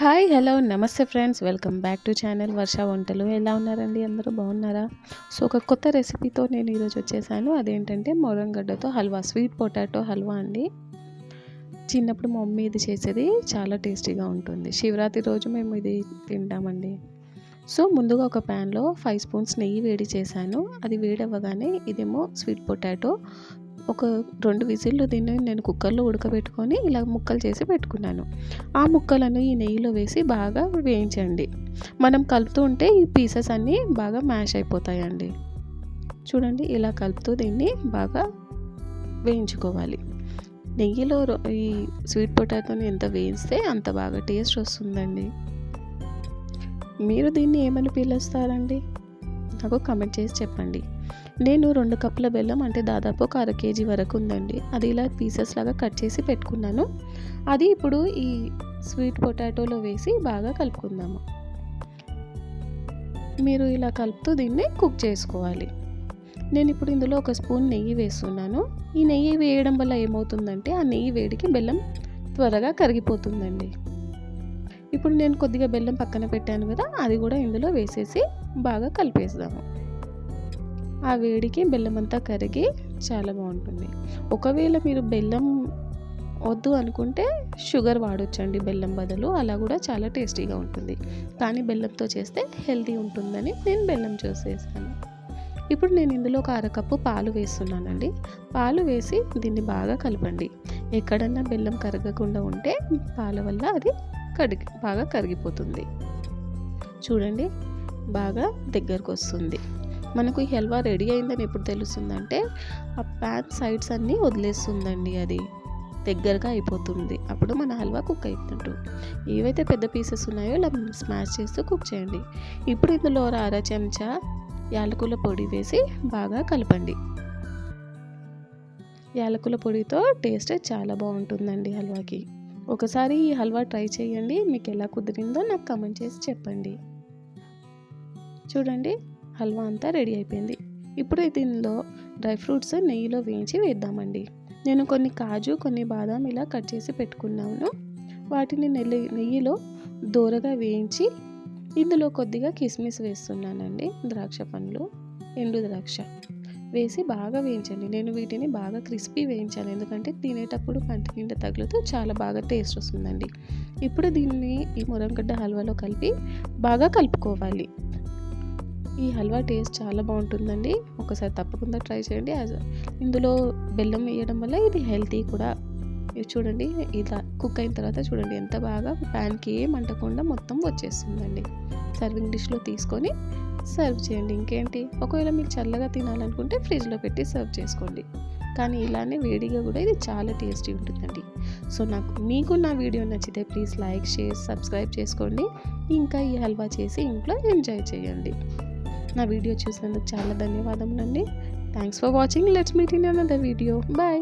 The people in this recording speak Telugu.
హాయ్ హలో నమస్తే friends. Welcome back to channel Varsha వంటలు. ఎలా ఉన్నారండి అందరూ? బాగున్నారా? సో ఒక కొత్త రెసిపీతో నేను ఈరోజు వచ్చేసాను. అదేంటంటే మొరంగడ్డతో హల్వా స్వీట్ పొటాటో హల్వా అండి. చిన్నప్పుడు మా మమ్మీ ఇది చేసేది. చాలా టేస్టీగా ఉంటుంది. శివరాత్రి రోజు మేము ఇది తింటామండి. సో ముందుగా ఒక ప్యాన్లో ఫైవ్ స్పూన్స్ నెయ్యి వేడి చేశాను. అది వేడవ్వగానే ఇదేమో స్వీట్ పొటాటో ఒక రెండు విజిల్లు దీన్ని నేను కుక్కర్లో ఉడకబెట్టుకొని ఇలా ముక్కలు చేసి పెట్టుకున్నాను. ఆ ముక్కలను ఈ నెయ్యిలో వేసి బాగా వేయించండి. మనం కలుపుతూ ఉంటే ఈ పీసెస్ అన్నీ బాగా మ్యాష్ అయిపోతాయండి. చూడండి ఇలా కలుపుతూ దీన్ని బాగా వేయించుకోవాలి. నెయ్యిలో ఈ స్వీట్ పొటాటోని ఎంత వేయిస్తే అంత బాగా టేస్ట్ వస్తుందండి. మీరు దీన్ని ఏమని పిలుస్తారండి? నాకు కమెంట్ చేసి చెప్పండి. నేను రెండు కప్పుల బెల్లం అంటే దాదాపు ఒక అర కేజీ వరకు ఉందండి. అది ఇలా పీసెస్ లాగా కట్ చేసి పెట్టుకున్నాను. అది ఇప్పుడు ఈ స్వీట్ పొటాటోలో వేసి బాగా కలుపుకుందాము. మీరు ఇలా కలుపుతూ దీన్ని కుక్ చేసుకోవాలి. నేను ఇప్పుడు ఇందులో ఒక స్పూన్ నెయ్యి వేస్తున్నాను. ఈ నెయ్యి వేయడం వల్ల ఏమవుతుందంటే ఆ నెయ్యి వేడికి బెల్లం త్వరగా కరిగిపోతుందండి. ఇప్పుడు నేను కొద్దిగా బెల్లం పక్కన పెట్టాను కదా అది కూడా ఇందులో వేసేసి బాగా కలిపేద్దాము. ఆ వేడికి బెల్లం అంతా కరిగి చాలా బాగుంటుంది. ఒకవేళ మీరు బెల్లం వద్దు అనుకుంటే షుగర్ వాడొచ్చండి బెల్లం బదులు. అలా కూడా చాలా టేస్టీగా ఉంటుంది. కానీ బెల్లంతో చేస్తే హెల్తీ ఉంటుందని నేను బెల్లం చూసేసాను ఇప్పుడు నేను ఇందులో ఒక అరకప్పు పాలు వేస్తున్నానండి. పాలు వేసి దీన్ని బాగా కలపండి. ఎక్కడన్నా బెల్లం కరగకుండా ఉంటే పాల వల్ల అది కడిగి బాగా కరిగిపోతుంది. చూడండి బాగా దగ్గరకు వస్తుంది మనకు ఈ హల్వా రెడీ అయిందని ఎప్పుడు తెలుస్తుందంటే ఆ ప్యాన్ సైడ్స్ అన్నీ వదిలేస్తుందండి అది. దగ్గరగా అయిపోతుంది. అప్పుడు మన హల్వా కుక్ అయినట్టు ఏవైతే పెద్ద పీసెస్ ఉన్నాయో ఇలా స్మాష్ చేస్తూ కుక్ చేయండి. ఇప్పుడు ఇందులో అర చెంచా యాలకుల పొడి వేసి బాగా కలపండి. యాలకుల పొడితో టేస్ట్ చాలా బాగుంటుందండి హల్వాకి. ఒకసారి ఈ హల్వా ట్రై చేయండి. మీకు ఎలా కుదిరిందో నాకు కమెంట్ చేసి చెప్పండి. చూడండి. హల్వా అంతా రెడీ అయిపోయింది. ఇప్పుడు దీనిలో డ్రై ఫ్రూట్స్ నెయ్యిలో వేయించి వేద్దామండి. నేను కొన్ని కాజు కొన్ని బాదాం ఇలా కట్ చేసి పెట్టుకున్నాను. వాటిని నెల్లి నెయ్యిలో దూరగా వేయించి ఇందులో కొద్దిగా కిస్మిస్ వేస్తున్నానండి ద్రాక్ష పండ్లు ఎండు ద్రాక్ష. వేసి బాగా వేయించండి. నేను వీటిని బాగా క్రిస్పీ వేయించాను ఎందుకంటే తినేటప్పుడు కంటి నిండా తగులుతూ చాలా బాగా టేస్ట్ వస్తుందండి. ఇప్పుడు దీన్ని ఈ మురంగడ్డ హల్వాలో కలిపి బాగా కలుపుకోవాలి. ఈ హల్వా టేస్ట్ చాలా బాగుంటుందండి. ఒకసారి తప్పకుండా ట్రై చేయండి. ఇందులో బెల్లం వేయడం వల్ల ఇది హెల్తీ కూడా. చూడండి ఇలా కుక్ అయిన తర్వాత చూడండి ఎంత బాగా ప్యాన్కి ఏం అంటకుండా మొత్తం వచ్చేస్తుందండి. సర్వింగ్ డిష్లో తీసుకొని సర్వ్ చేయండి. ఇంకేంటి? ఒకవేళ మీరు చల్లగా తినాలనుకుంటే ఫ్రిడ్జ్లో పెట్టి సర్వ్ చేసుకోండి. కానీ ఇలానే వేడిగా కూడా ఇది చాలా టేస్టీ ఉంటుందండి. సో నాకు మీకు నా వీడియో నచ్చితే ప్లీజ్ లైక్ షేర్ సబ్స్క్రైబ్ చేసుకోండి. ఇంకా ఈ హల్వా చేసి ఇంట్లో ఎంజాయ్ చేయండి. నా వీడియో చూసినందుకు చాలా ధన్యవాదములండి. Thanks for watching let's meet in another video bye